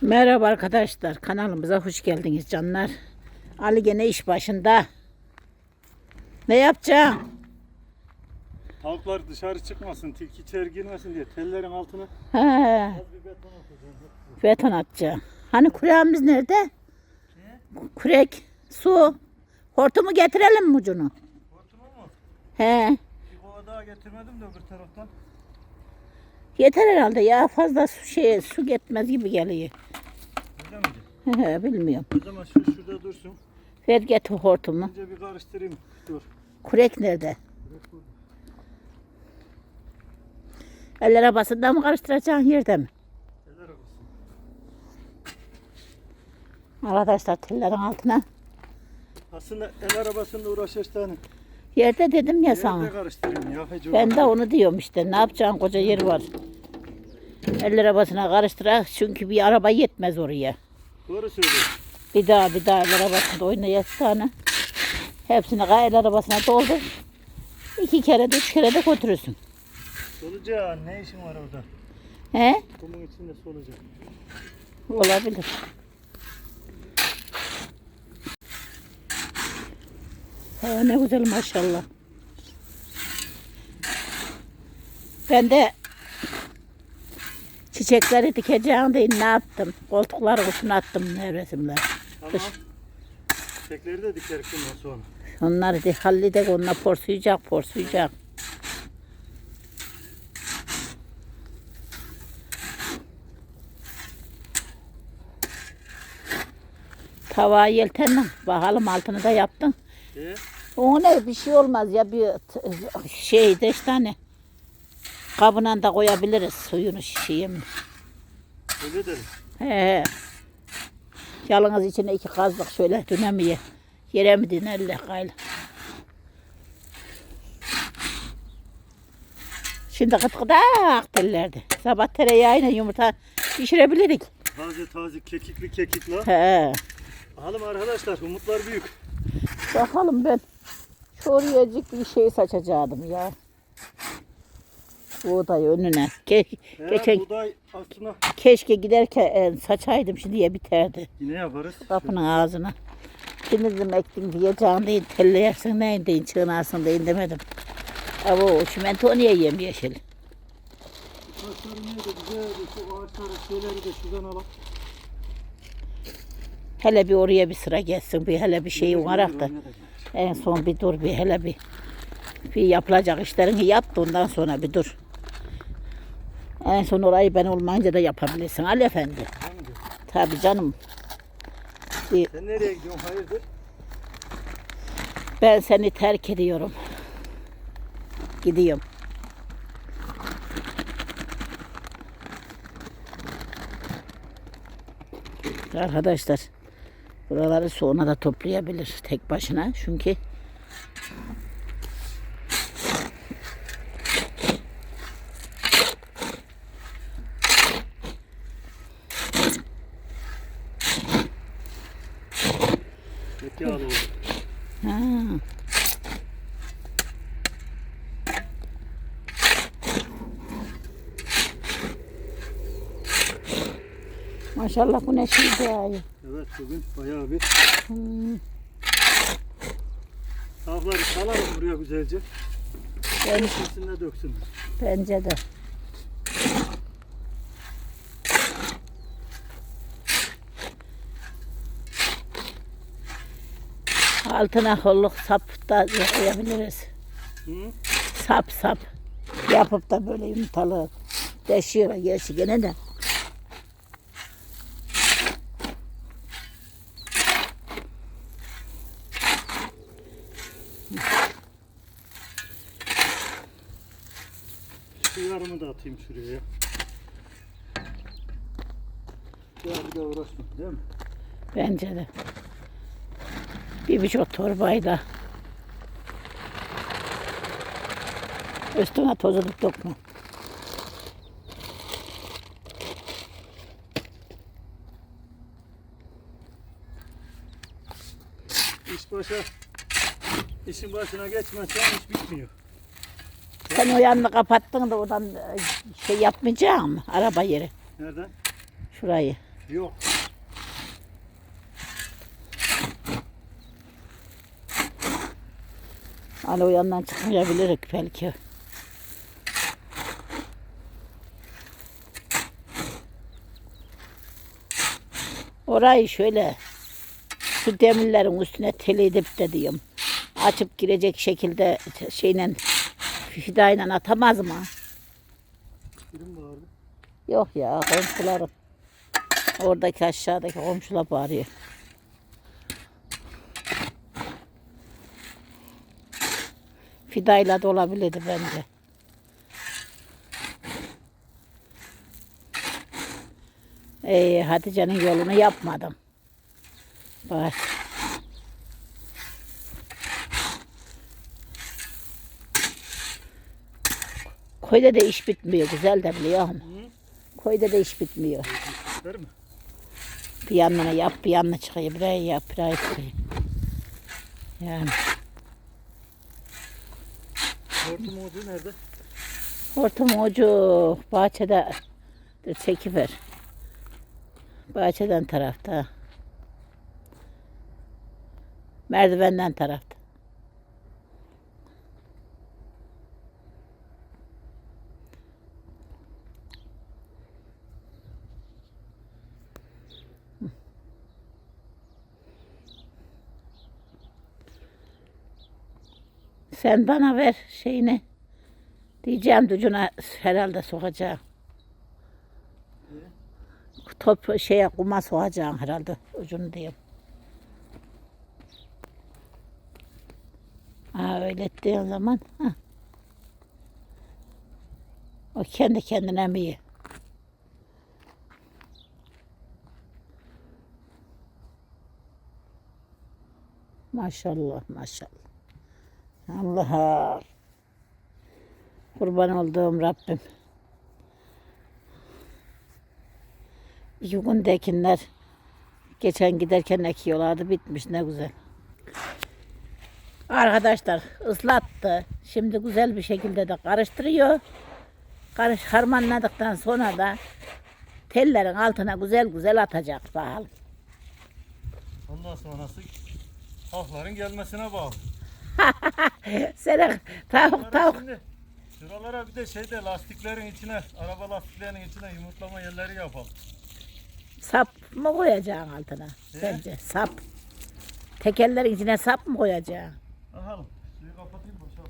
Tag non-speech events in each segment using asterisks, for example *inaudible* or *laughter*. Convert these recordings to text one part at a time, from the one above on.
Merhaba arkadaşlar kanalımıza hoş geldiniz canlar. Ali gene iş başında. Ne yapacaksın? Tavuklar dışarı çıkmasın, tilki içeri girmesin diye tellerin altına He, az bir beton atacağım. beton atacaksın. Hani kureğimiz nerede? Kurek, su. Hortumu getirelim mi ucunu? Hortumu mu? He, Bir kova daha getirmedim de öbür taraftan. Yeter herhalde ya fazla su, şey, su gitmez gibi geliyor. Öyle miydi? He, bilmiyorum. O zaman şu şurada dursun. Ver getir hortumu. Önce bir karıştırayım. Dur. Kurek nerede? El arabasında mı karıştıracaksın yerde mi? Teller arasın. Arkadaşlar tellerin altına. Aslında el arabasında uğraşırsan Yerde dedim ya yerde sana. karıştırayım ya. Hacı Ben de onu diyorum işte. Ne yapacaksın koca yer var. El arabasına karıştırak çünkü bir araba yetmez oraya. Doğru söylüyorsun. Bir daha bir daha el arabasında oynayacak tane. Hepsini el arabasına doldur. İki kere de üç kere de götürürsün. Solucan ne işin var orada? He? Kumun içinde solucan. Olabilir. Ha, ne güzel maşallah. Ben de çiçekleri dikeceğim diye ne yaptım? Koltukları üstüne attım nevresimler. Tamam. Çiçekleri de dikeriz bundan sonra. Onları de halledek onunla porsuyacak porsuyacak. Tava yeltenle bakalım altını da yaptın. E, Ona ne bir şey olmaz ya bir t- şey beş tane kabına da koyabiliriz suyunu şişeye mi? öyle derim. He he. Yalnız içine iki kazdık şöyle dönemiye. Yere mi dinerler gayrı. Şimdi kıt kıdak tellerdi. Sabah tereyağıyla yumurta pişirebilirik. Taze taze kekikli kekikla. He. Bakalım arkadaşlar umutlar büyük. Bakalım ben şu orayacık bir şey saçacaktım ya. Buğday önüne. Ke He, geçen, buğday aslında keşke giderken e, saçaydım şimdiye biterdi. yine yaparız. Kapının ağzına. Şimdi ektim diyeceğim deyin, telleyersin neyin deyin, çığınarsın deyin demedim. Ama o çimento niye yemyeşil? Ağaçları niye de güzel şu ağaçları şeyleri de şuradan alalım. Hele bir oraya bir sıra gelsin, bir hele bir şey olarak da. En son bir dur, bir hele bir. Bir yapılacak işlerini yap da ondan sonra bir dur. En son orayı ben olmayınca da yapabilirsin Ali Efendi. Tabii canım. Bir, Sen nereye gidiyorsun hayırdır? ben seni terk ediyorum. Gidiyorum. Arkadaşlar buraları sonra da toplayabilir tek başına. Çünkü ha, maşallah bu ne şey yağıyor. Evet bugün bayağı bir Hmm, tavukları salalım buraya güzelce. ben, İçerisinde döksünler. bence de. Altına holluk sap da koyabiliriz. Hı? Sap sap. Yapıp da böyle yumurtalı deşiyor gerçi gene de. Şu yarımı da atayım şuraya. Ya bir de uğraşma değil mi? Bence de. Bir buçuk torbayla. Üstüne tozu dökme. İş başa işin başına geçmezsen iş bitmiyor. Sen o yanını kapattın da oradan e, şey yapmayacağım? Araba yeri. Nereden? Şurayı. Yok. Hani o yandan çıkmayabiliriz belki. Orayı şöyle şu demirlerin üstüne tel edip de diyorum. Açıp girecek şekilde şeyle fidayla atamaz mı? Birim vardı. Yok ya komşularım. Oradaki aşağıdaki komşular bağırıyor. Fidayla da olabilirdi bence. Ee, Hatice'nin yolunu yapmadım. Bak. Koyda da iş bitmiyor. Güzel de biliyor musun? Koyda da iş bitmiyor. Ver mi? Bir yanına yap, bir yanına çıkıyor. Buraya yap, buraya çıkıyor. Yani Hortum ucu nerede? hortum ucu bahçede dur çekiver. Bahçeden tarafta. Merdivenden tarafta. Sen bana ver şeyini. Diyeceğim ducuna herhalde sokacağım. Top şeye kuma sokacağım herhalde ucunu diyeyim. Ha öyle ettiğin zaman ha. O kendi kendine mi iyi? Maşallah maşallah. Allah'a kurban olduğum Rabbim. İki gündekinler geçen giderken ekiyorlardı bitmiş ne güzel. Arkadaşlar ıslattı. Şimdi güzel bir şekilde de karıştırıyor. Karış harmanladıktan sonra da tellerin altına güzel güzel atacak bakalım. Ondan sonrası halkların gelmesine bağlı. *laughs* Sen tavuk tavuk Şimdi şuralara bir de şeyde lastiklerin içine, araba lastiklerinin içine yumurtlama yerleri yapalım. Sap mı koyacaksın altına? Bence sap. Tekerlerin içine sap mı koyacaksın? Bakalım. Suyu kapatayım boşalt.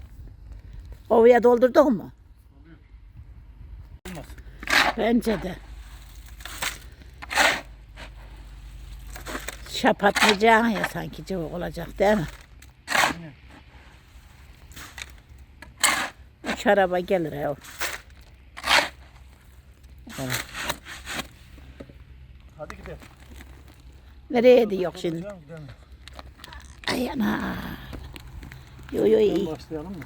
Ovaya doldurdun mu? Olmaz. Bence de. Şap atmayacaksın ya sanki cıvık olacak değil mi? Aynen. Üç araba gelir ya. Hadi gidelim. Nereye gidiyor şimdi? Gidelim. Ay ana. Yo yo iyi. Başlayalım mı?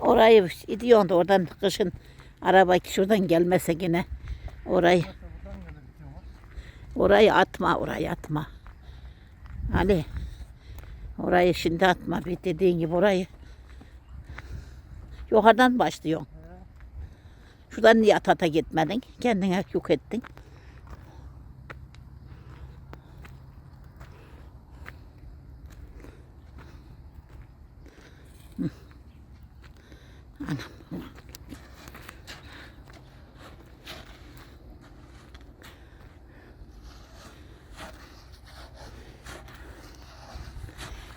Orayı gidiyorsun da oradan kışın araba şuradan gelmese yine orayı orayı atma orayı atma. Ali orayı şimdi atma bir dediğin gibi orayı yukarıdan başlıyorsun. Şuradan niye at ata gitmedin? Kendine yük ettin. Anam.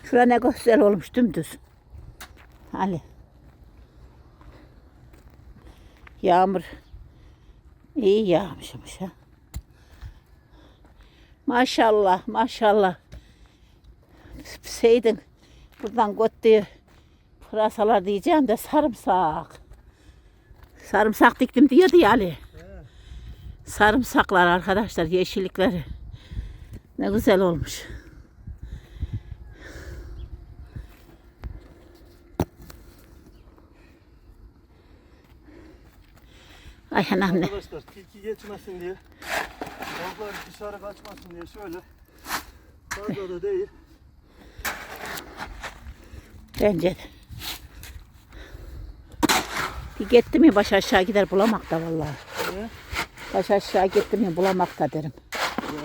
Şura ne güzel olmuş dümdüz. Ali. Yağmur iyi yağmışmış ha. Maşallah maşallah. Seydin buradan göttüğü pırasalar diyeceğim de sarımsak. Sarımsak diktim diyordu ya Ali. Sarımsaklar arkadaşlar yeşillikleri. Ne güzel olmuş. Ay anam ne. Arkadaşlar tilki geçmesin diye, tavuklar dışarı kaçmasın diye şöyle fazla da değil. Bence de. Bir gitti mi baş aşağı gider bulamak da vallahi. Niye? Baş aşağı gittim mi bulamakta derim. Ya.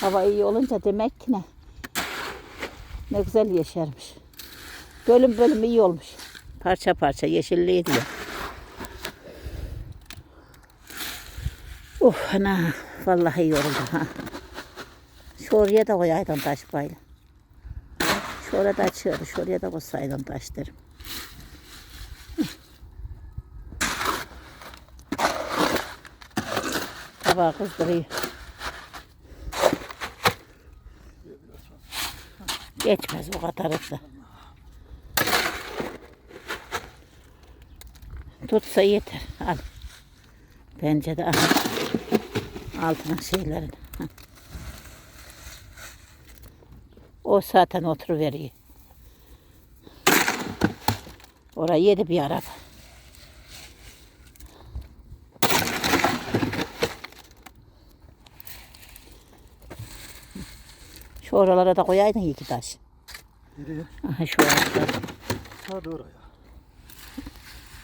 Hava iyi olunca demek ki ne? Ne güzel yeşermiş. Bölüm bölüm iyi olmuş. Parça parça yeşilliği diyor. Uf ana vallahi yoruldum ha. Şu oraya da koyaydın taş bayla. Şu orada açıyordu. Şu da koysaydın taş derim. Tabağı kızdırıyor. Geçmez bu kadarı da. Tutsa yeter. Al. Bence de al. Altına şeylerin. O zaten oturuveriyor. Orayı yedi bir araba. Şu oralara da koyaydın iki taş. Nereye? Aha şu oralara. Hadi oraya.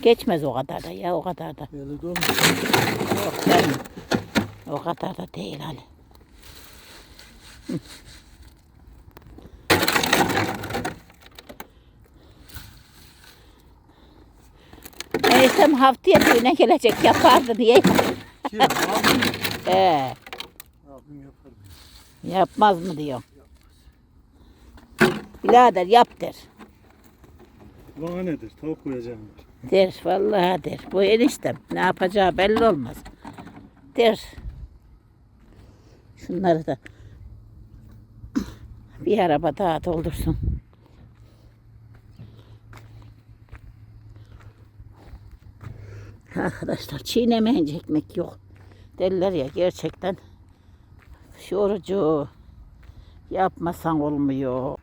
Geçmez o kadar da ya o kadar da. Dolmuş. Yok canım. O kadar da değil hani. Hı. Haftaya düğüne gelecek yapardı diye. Kim? Abim. *laughs* Ee, Abim yapar. yapmaz mı diyor. Birader yap der. Bana nedir? Tavuk koyacağım der. Der vallahi der. Bu eniştem ne yapacağı belli olmaz. Der. Şunları da bir araba daha doldursun. Arkadaşlar çiğnemeyince ekmek yok. Derler ya gerçekten şu orucu yapmasan olmuyor.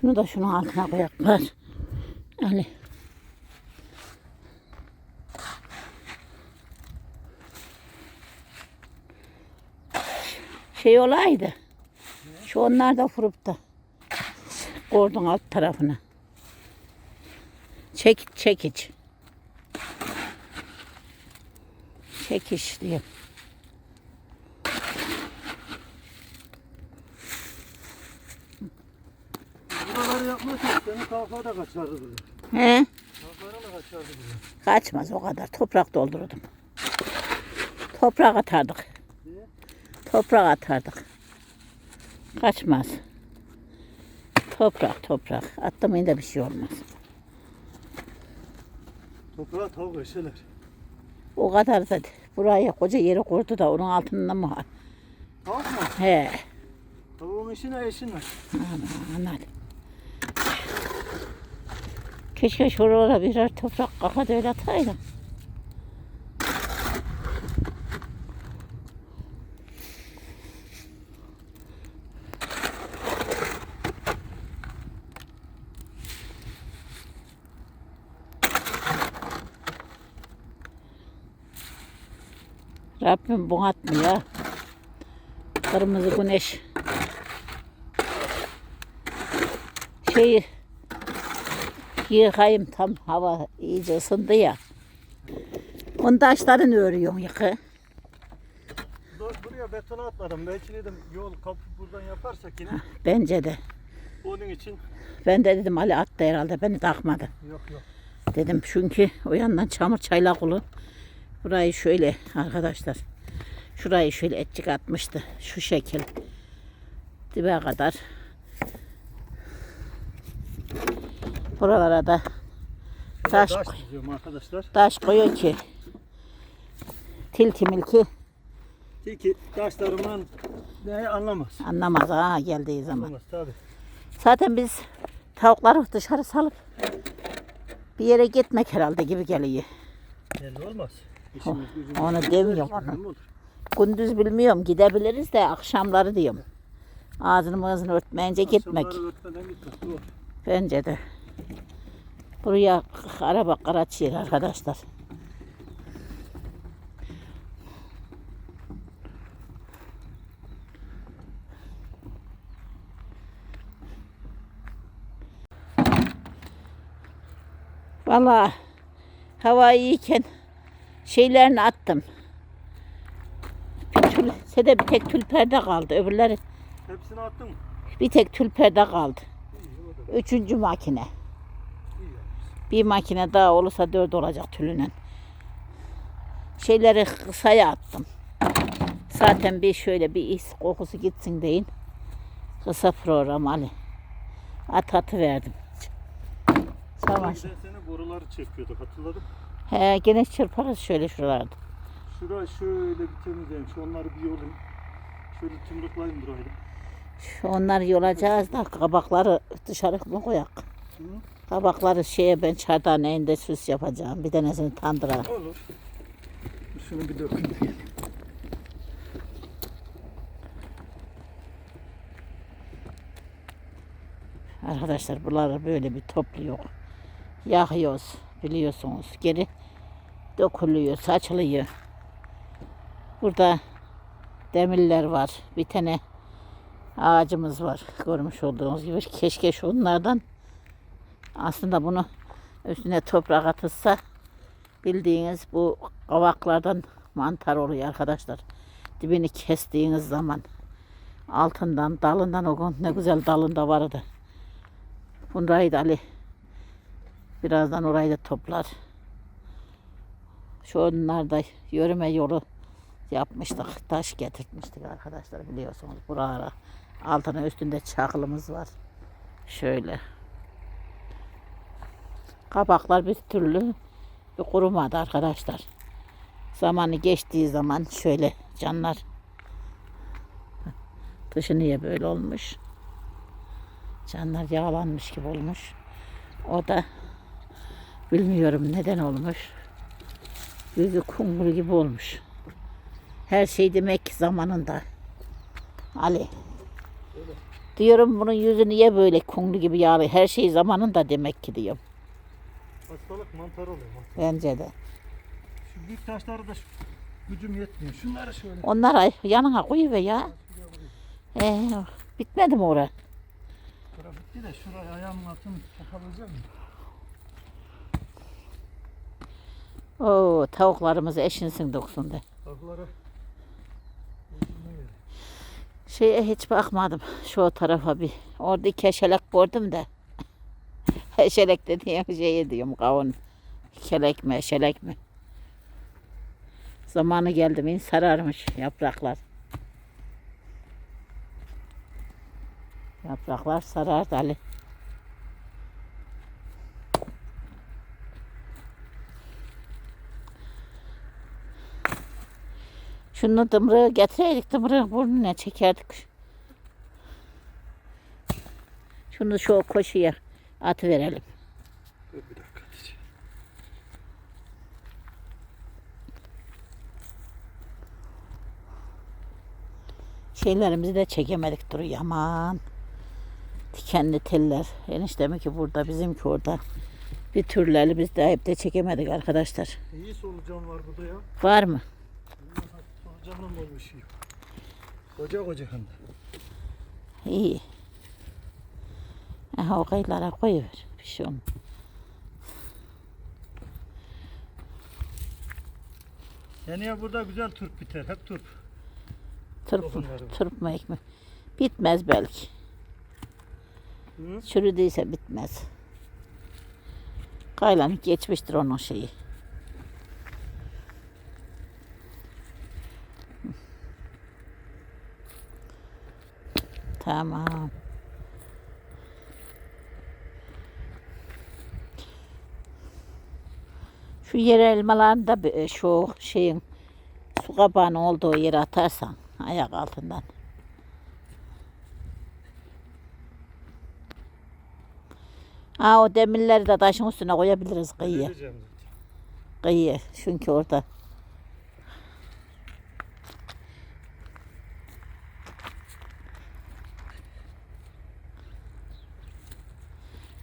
Şunu da şunun altına koyaklar. Ali. Şey olaydı. Şu onlar da vurup da kordun alt tarafına. Çek, çekiç. Çekiş diyor. Buraları kavga da kaçardı burada. He? Kavgalara da kaçardı burada. Kaçmaz o kadar. Toprak doldururdum. Toprak atardık. Niye? Toprak atardık. Kaçmaz. Toprak toprak. Atlamayın da bir şey olmaz. Toprağa tavuk eşeler. O kadar da buraya koca yeri kurdu da onun altında mı? Tavuk mu? He. Tavuğun işine eşin var. Anladım. Keşke şuralara birer toprak kaka da öyle ataydım. Rabbim bu atmıyor. Kırmızı güneş şeyi yıkayım tam hava iyice ısındı ya. Onun taşlarını örüyorum yıkı. Dur, buraya beton atmadım. Belki dedim yol kapı buradan yaparsak yine. Bence de. Onun için Ben de dedim Ali attı herhalde beni takmadı. yok yok. Dedim çünkü o yandan çamur çaylak olur. Burayı şöyle arkadaşlar. Şurayı şöyle etçik atmıştı. Şu şekil. Dibe kadar. Buralara da taş, Taş diziyorum arkadaşlar. taş koyuyor ki tilki milki Tilki taşlarımdan ne anlamaz. anlamaz ha geldiği zaman. Anlamaz tabi. Zaten biz tavukları dışarı salıp bir yere gitmek herhalde gibi geliyor. Belli olmaz. İşimiz gücümüz. Onu demiyorum onu. Gündüz bilmiyorum gidebiliriz de akşamları diyorum. Ağzını ağzını örtmeyince gitmek. Akşamları örtmeden gitmek. Doğru. Bence de. Buraya araba karaçıyor arkadaşlar. Valla hava iyiyken şeylerini attım. Bir tül, sede bir tek tül perde kaldı. Öbürleri Hepsini attın mı? bir tek tül perde kaldı. Üçüncü makine. Bir makine daha olursa dört olacak tülünen. Şeyleri kısaya attım. Zaten bir şöyle bir is kokusu gitsin deyin. Kısa program Ali. At atı verdim. Giden sene boruları çekiyorduk hatırladın mı? He gene çırparız şöyle şuralarda. Şura şöyle bir temizleyin. Şu onları bir yolayım. Şöyle tımrıklayayım burayı. Şu onları yolacağız da kabakları dışarı mı koyak? Hı? Kabakları şeye ben çardağın elinde süs yapacağım. Bir tanesini tandıra. Olur. Şunu bir dökün. Arkadaşlar bunları böyle bir topluyor. Yakıyoruz biliyorsunuz. Geri dökülüyor, saçılıyor. Burada demirler var. Bir tane ağacımız var. Görmüş olduğunuz gibi. Keşke şunlardan aslında bunu üstüne toprak atılsa bildiğiniz bu kavaklardan mantar oluyor arkadaşlar. Dibini kestiğiniz zaman altından dalından o ne güzel dalında vardı. Bunları da Ali birazdan orayı da toplar. Şu onlar da yürüme yolu yapmıştık. Taş getirtmiştik arkadaşlar biliyorsunuz. Buralara altına üstünde çakılımız var. Şöyle. Kabaklar bir türlü kurumadı arkadaşlar. Zamanı geçtiği zaman şöyle canlar dışı niye böyle olmuş? Canlar yağlanmış gibi olmuş. O da bilmiyorum neden olmuş. Yüzü kumru gibi olmuş. Her şey demek zamanında. Ali. Diyorum bunun yüzü niye böyle kumru gibi yağlı? Her şey zamanında demek ki diyorum. Hastalık mantar oluyor. Mantar. Bence de. Şu büyük taşları da şu- gücüm yetmiyor. Şunları şöyle. Onlara yanına koyuver ya. Ee, bitmedi mi orası? Bura bitti de şuraya ayağımın altını takabileceğim mi? Oo, tavuklarımız eşinsin doksun de. Tavuklara. Şeye hiç bakmadım şu tarafa bir. Orada keşelek gördüm de. *laughs* Eşelek dediğim şey diyorum kavun. Kelek mi eşelek mi? Zamanı geldi mi sararmış yapraklar. Yapraklar sarar Ali. Şunu dımrığı getireydik dımrığı burnuna çekerdik. Şunu şu koşuya at verelim. Dur bir dakika. Hatice. Şeylerimizi de çekemedik duruyor aman. Dikenli teller. Eniştemi ki burada bizimki orada. Bir türleri biz de hep de çekemedik arkadaşlar. İyi solucan var burada ya. Var mı? Solucandan olmuş. Koca koca hem de. İyi. Aha o kayılara koyuver. Bir şey olmaz. Ya burada güzel turp biter. Hep turp. Tırp, Tohumları var. tırpma ekmek. Bitmez belki. Hı? Çürüdüyse bitmez. Kaylanık geçmiştir onun şeyi. Tamam. Şu yer elmalarını da e, şu şeyin su kabağının olduğu yere atarsan ayak altından. Ha o demirleri de taşın üstüne koyabiliriz kıyıya. Kıyıya çünkü orada.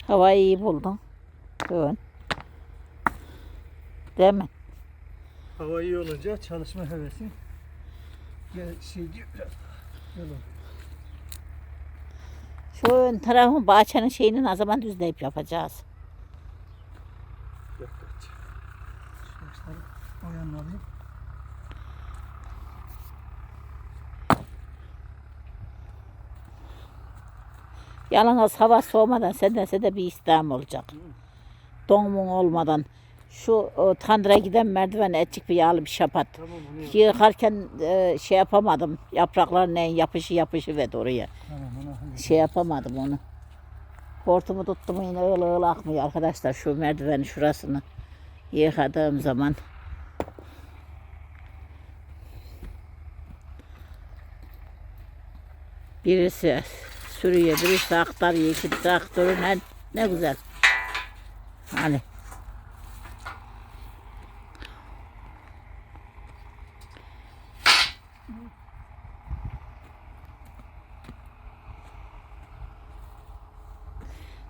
Havayı iyi buldum. Dön. Değil mi? Hava iyi olunca çalışma hevesin gel şey diyor biraz. Gel oğlum. Şu ön tarafın bahçenin şeyini ne zaman düzleyip yapacağız? Yok kaç. Şu başları o yanına alayım. Yalnız hava soğumadan senden de bir isteğim olacak. Donmun olmadan. Şu o, tandıra giden merdiven etçik bir yağlı bir şapat. Tamam yap. Yıkarken e, şey yapamadım. Yaprakların en yapışı yapışı ve oraya. Tamam. Şey yapamadım onu. Hortumu tuttum yine öyle öyle akmıyor arkadaşlar. Şu merdivenin şurasını yıkadığım zaman. Birisi sürüyor, birisi aktarıyor. İki traktörün ne, ne güzel. Hani.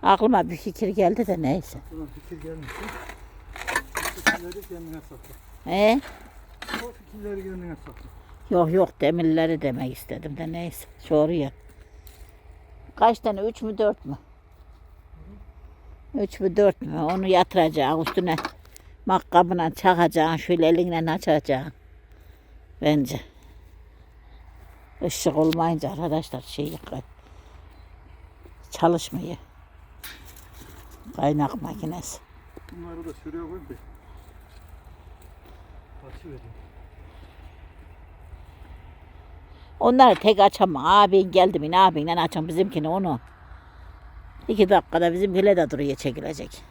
Aklıma bir fikir geldi de neyse. Buna fikir gelmişsin. O fikirleri kendine sakla. He? O fikirleri kendine sakla. Yok yok demirleri demek istedim de neyse. Soruyor. Kaç tane? Üç mü dört mü? Üç mü dört mü? Onu yatıracaksın üstüne. Makkabına çakacaksın. Şöyle elinle açacaksın. Bence. Işık olmayınca arkadaşlar şey. Çalışmıyor. Kaynak makinesi. Bunları da şuraya koy bir. Açı vereyim. Onları tek açamam. Abin geldi mi? Ne abinle açam bizimkini onu. İki dakikada bizimkiler de duruyor çekilecek.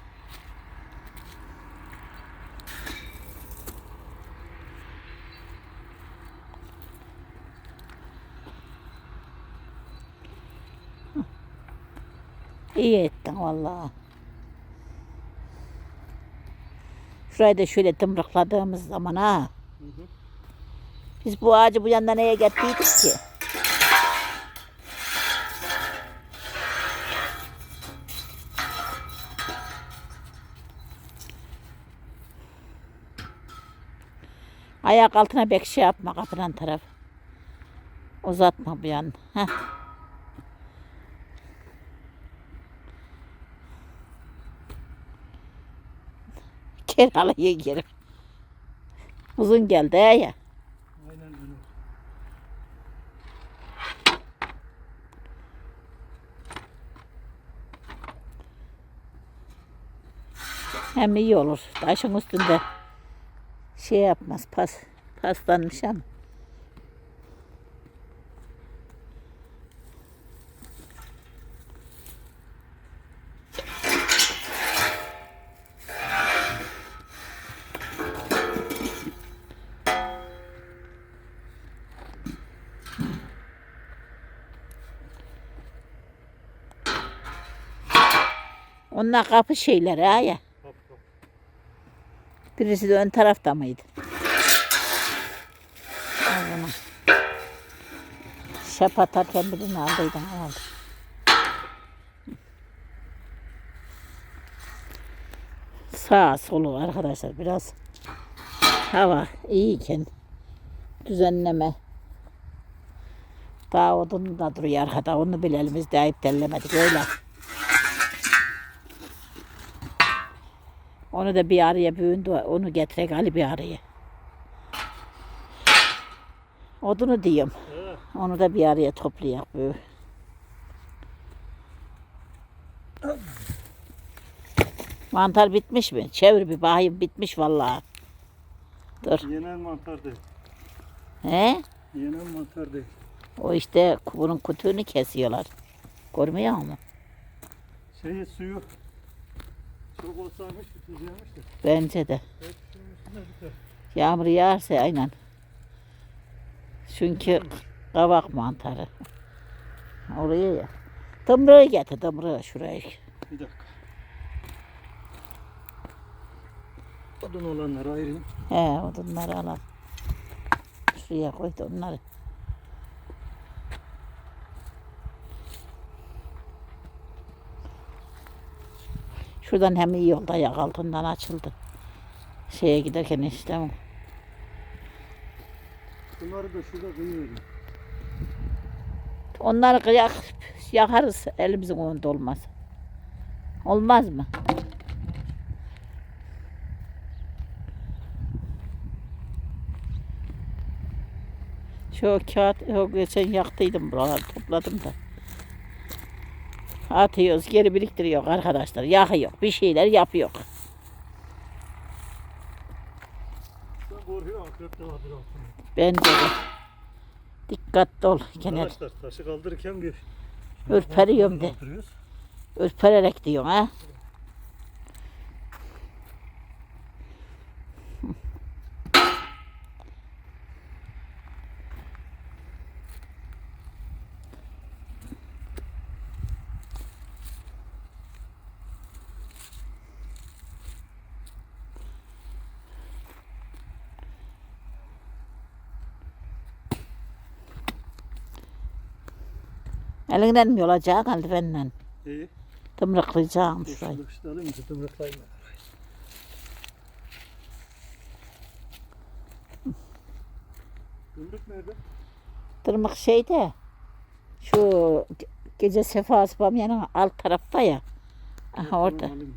İyi ettin vallahi. Şurayı da şöyle tımrıkladığımız zaman ha. Hı hı. Biz bu ağacı bu yandan neye getirdik ki? Ayak altına bek şey yapma kapıdan taraf. Uzatma bu yan. Heh. Kiralıya geri. Uzun geldi ya. Aynen öyle. Hem iyi olur. Taşın üstünde şey yapmaz. Pas, paslanmış ama. Onlar kapı şeyleri ha ya. Birisi de ön tarafta mıydı? Bunu. Şap atarken birini aldıydın herhalde. Sağ solu arkadaşlar biraz hava iyiyken düzenleme daha odun da duruyor arkada onu bile elimizde ayıp tellemedik öyle. Onu da bir araya büyündü. Onu getirek Ali bir araya. Odunu diyeyim. He. Onu da bir araya toplayak böyle. Mantar bitmiş mi? Çevir bir bakayım bitmiş vallahi. Dur. Yenen mantar değil. He? Yenen mantar değil. O işte bunun kutuğunu kesiyorlar. Görmüyor musun? Şeyi suyu çok olsaymış biteceğimiş de. Bence de. Yağmur yağarsa aynen. Çünkü kavak mantarı. Oraya ya. Tımrığı getir tımrığı şuraya. Bir dakika. Odun olanları ayırayım. He odunları alalım. Şuraya koy da onları. Şuradan hem iyi yolda ayak altından açıldı. Şeye giderken işte o. Bunları da şurada kıyıverin. Onları kıyak, yakarız elimizin önünde olmaz. Olmaz mı? Şu kağıt, o geçen yaktıydım buraları topladım da. Atıyoruz, geri biriktiriyor arkadaşlar. Yakıyor, bir şeyler yapıyor. Ben de. Dikkatli ol. Gene Arkadaşlar taşı kaldırırken bir ürperiyorum de. kaldırıyoruz. Ürpererek diyorsun ha. Elinden mi olacak eldivenle? İyi. Tımrıklayacağım şurayı. şunu alayım ki tımrıklayayım. Gündük nerede? Tırmık şeyde şu ge- gece sefa sıpamyanın alt tarafta ya. Aha Tamam, orada. alayım.